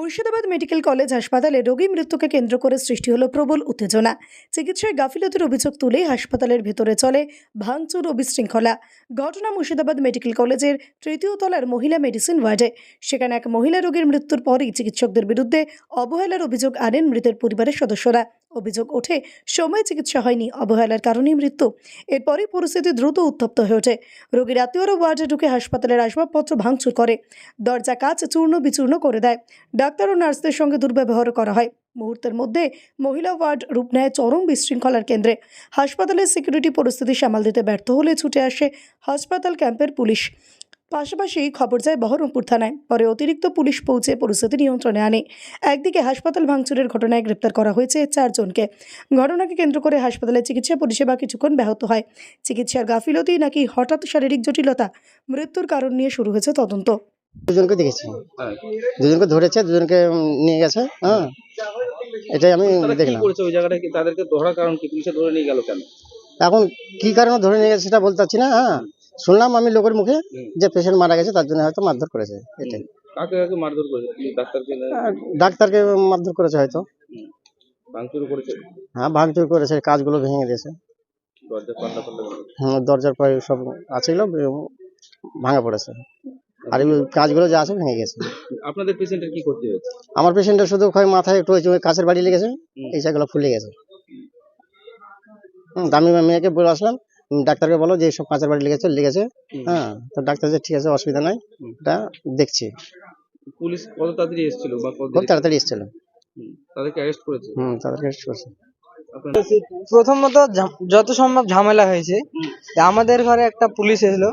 Murshidabad medical college হাসপাতালে রোগী মৃত্যুকে কেন্দ্র করে সৃষ্টি হলো প্রবল উত্তেজনা। চিকিৎসায় গাফিলতির অভিযোগ তুলেই হাসপাতালের ভেতরে চলে ভাঙচুর ও বিশৃঙ্খলা। ঘটনা মুর্শিদাবাদ মেডিকেল কলেজের তৃতীয় তলার মহিলা মেডিসিন ওয়ার্ডে। সেখানে এক মহিলা রোগীর মৃত্যুর পরই চিকিৎসকদের বিরুদ্ধে অবহেলার অভিযোগ আনেন মৃতের পরিবারের সদস্যরা। অভিযোগ ওঠে, সময় চিকিৎসা হয়নি, অবহেলার কারণেই মৃত্যু। এরপরই পরিস্থিতি দ্রুত উত্তপ্ত হয়ে ওঠে। রোগীর আত্মীয়রা ওয়ার্ডে ঢুকে হাসপাতালের আসবাবপত্র ভাঙচুর করে, দরজা কাজ চূর্ণ বিচূর্ণ করে দেয়। ডাক্তার ও নার্সদের সঙ্গে দুর্ব্যবহার করা হয়। মুহূর্তের মধ্যে মহিলা ওয়ার্ড রূপ নেয় চরম বিশৃঙ্খলার কেন্দ্রে। হাসপাতালের সিকিউরিটি পরিস্থিতি সামাল দিতে ব্যর্থ হলে ছুটে আসে হাসপাতাল ক্যাম্পের পুলিশ। পাশাপাশি খবর যায় বহরমপুর থানায়। পরে অতিরিক্ত পুলিশ পৌঁছে পরিস্থিতি নিয়ন্ত্রণে আনে। একদিকে হাসপাতাল ভাঙচুরের ঘটনায় গ্রেপ্তার করা হয়েছে চারজনকে। ঘটনাকে কেন্দ্র করে হাসপাতালে চিকিৎসা পরিষেবা কিছুক্ষণ ব্যাহত হয়। চিকিৎসার গাফিলতি নাকি হঠাৎ শারীরিক জটিলতা? মৃত্যুর কারণ নিয়ে শুরু হয়েছে তদন্ত। দুজনকে দেখেছি। দুজনকে ধরেছে দুজনকে নিয়ে গেছে হ্যাঁ। এটাই আমি দেখলাম। ওই জায়গাটা তাদেরকে ধরার কারণ কি? পুলিশে ধরে নিয়ে গেল কেন? এখন কি কারণে ধরে নিয়ে গেছে সেটা বলতে পারছি না হ্যাঁ। শুনলাম আমি লোকের মুখে যে পেশেন্ট মারা গেছে তার জন্য হয়তো মারধর করেছে এটাই। কাকে কাকে মারধর করেছে? ডাক্তারকে ডাক্তারকে মারধর করেছে হয়তো। ভাঙচুর করেছে? হ্যাঁ ভাঙচুর করেছে কাজগুলো ভেঙে দিয়েছে। দরজা পাল্টা পাল্টা করেছে। দরজার পরে সব আছিল ভাঙা পড়েছে। আর এই কাজগুলো যা আছে ভেঙে গেছে। আপনাদের পেশেন্টের কি করতে হয়েছে? আমার পেশেন্টের শুধু হয় মাথায় একটু ওই যে কাছের বাড়ি লেগেছে এই জায়গাগুলো ফুলে গেছে। হুম, তা আমি মেয়েকে বলে আসলাম ডাক্তারকে বলো যে সব কাঁচের বাড়ি লেগেছে লেগেছে। হ্যাঁ তো ডাক্তার যে ঠিক আছে অসুবিধা নাই। এটা দেখছি। পুলিশ কত তাড়াতাড়ি এসেছিল বা কত খুব তাড়াতাড়ি এসেছিল। তাদেরকে অ্যারেস্ট করেছে? হুম তাদেরকে arrest করছে। প্রথমত যত সম্ভব ঝামেলা হয়েছে। আমাদের ঘরে একটা পুলিশ এসেছিল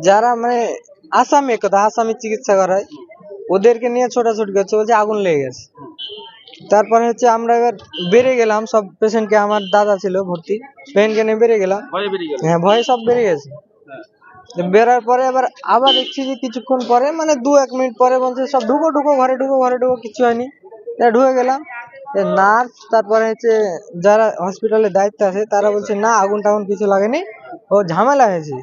যারা মানে আসামি এক কথা আসামি চিকিৎসা করায়। ওদেরকে নিয়ে ছোটাছুটি করছে বলছে আগুন লেগে গেছে। তারপর হচ্ছে আমরা এবার বেড়ে গেলাম সব পেশেন্টকে আমার দাদা ছিল ভর্তি পেশেন্টকে নিয়ে বেরিয়ে গেলাম হ্যাঁ ভয়ে সব বেরিয়ে গেছে। বেরার পরে এবার আবার দেখছি যে কিছুক্ষণ পরে মানে দু এক মিনিট পরে বলছে সব ঢুকো ঢুকো ঘরে ঢুকো ঘরে ঢুকো কিছু হয়নি। ঢুকে গেলাম নার্স তারপরে হচ্ছে যারা হসপিটালের দায়িত্ব আছে তারা বলছে না আগুন টাগুন কিছু লাগেনি। ও ঝামেলা হয়েছে।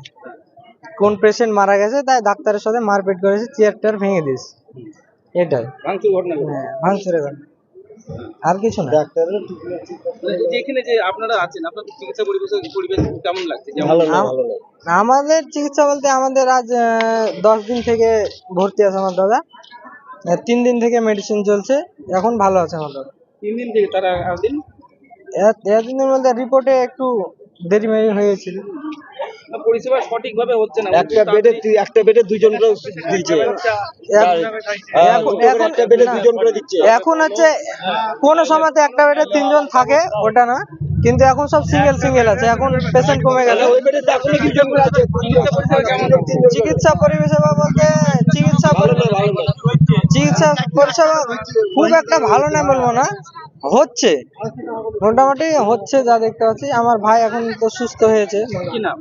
কোন পেশেন্ট মারা গেছে তাই ডাক্তারের সাথে মারপিট করেছে চেয়ার টেয়ার ভেঙে দিয়েছে। এটাই। ঘটনা। আর কিছু না। মানে যেখানে যে আপনারা আছেন আপনাদের চিকিৎসা পরিবেশ পরিবেশ কেমন লাগছে? যেমন আম- আমাদের চিকিৎসা বলতে আমাদের আজ দশ দিন থেকে ভর্তি আছে আমার দাদা। তিন দিন থেকে মেডিসিন চলছে এখন ভালো আছে আমার দাদা। তিন দিন থেকে তারা এতদিন বলতে রিপোর্টে একটু দেরি মেরি হয়েছিল। পরিষেবা সঠিকভাবে হচ্ছে না। একটা বেডে একটা বেডে দুইজন করে দিচ্ছে। একটা বেডে দুইজন করে দিচ্ছে। এখন হচ্ছে কোন সময়তে একটা বেডে তিনজন থাকে ওটা না। কিন্তু এখন সব সিঙ্গেল সিঙ্গেল আছে। এখন পেশেন্ট কমে করে চিকিৎসা পরিষেবা বলতে চিকিৎসা পরিষেবা খুব একটা ভালো না বলব না, হচ্ছে। মোটামুটি হচ্ছে যা দেখতে পাচ্ছি। আমার ভাই এখন তো সুস্থ হয়েছে। কি নাম?